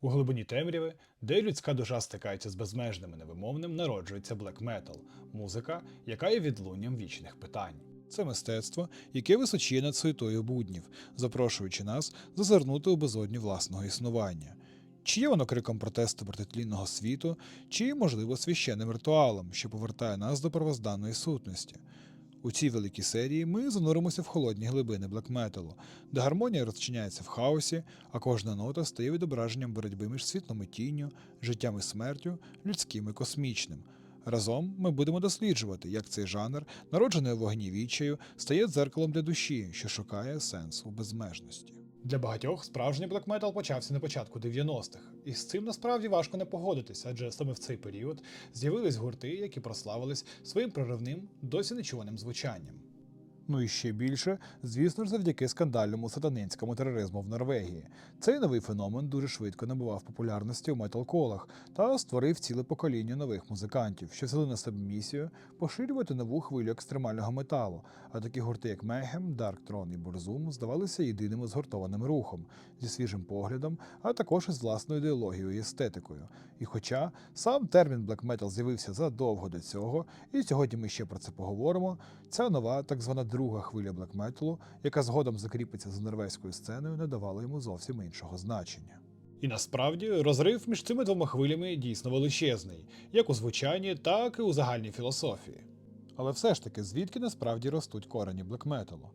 У глибині темряви, де людська душа стикається з безмежним і невимовним, народжується блек метал музика, яка є відлунням вічних питань. Це мистецтво, яке височіє над суетою буднів, запрошуючи нас зазирнути у безодню власного існування. Чи є воно криком протесту проти тлінного світу, чи, можливо, священним ритуалом, що повертає нас до первозданної сутності. У цій великій серії ми зануримося в холодні глибини блекметалу, де гармонія розчиняється в хаосі, а кожна нота стає відображенням боротьби між світлом і тінню, життям і смертю, людським і космічним. Разом ми будемо досліджувати, як цей жанр, народжений у вогні відчаю, стає дзеркалом для душі, що шукає сенс у безмежності. Для багатьох справжній блекметал почався на початку 90-х, і з цим насправді важко не погодитися, адже саме в цей період з'явились гурти, які прославились своїм проривним, досі нечуваним звучанням. Ну і ще більше, звісно ж, завдяки скандальному сатанинському тероризму в Норвегії. Цей новий феномен дуже швидко набував популярності у метал-колах та створив ціле покоління нових музикантів, що взяли на себе місію поширювати нову хвилю екстремального металу. А такі гурти, як Mayhem, Dark Throne і Burzum, здавалися єдиним згуртованим рухом зі свіжим поглядом, а також із власною ідеологією і естетикою. І хоча сам термін black metal з'явився задовго до цього, і сьогодні ми ще про це поговоримо, ця нова так звана друга хвиля блекметалу, яка згодом закріпиться за норвезькою сценою, не давала йому зовсім іншого значення. І насправді розрив між цими двома хвилями дійсно величезний, як у звучанні, так і у загальній філософії. Але все ж таки, звідки насправді ростуть корені блекметалу?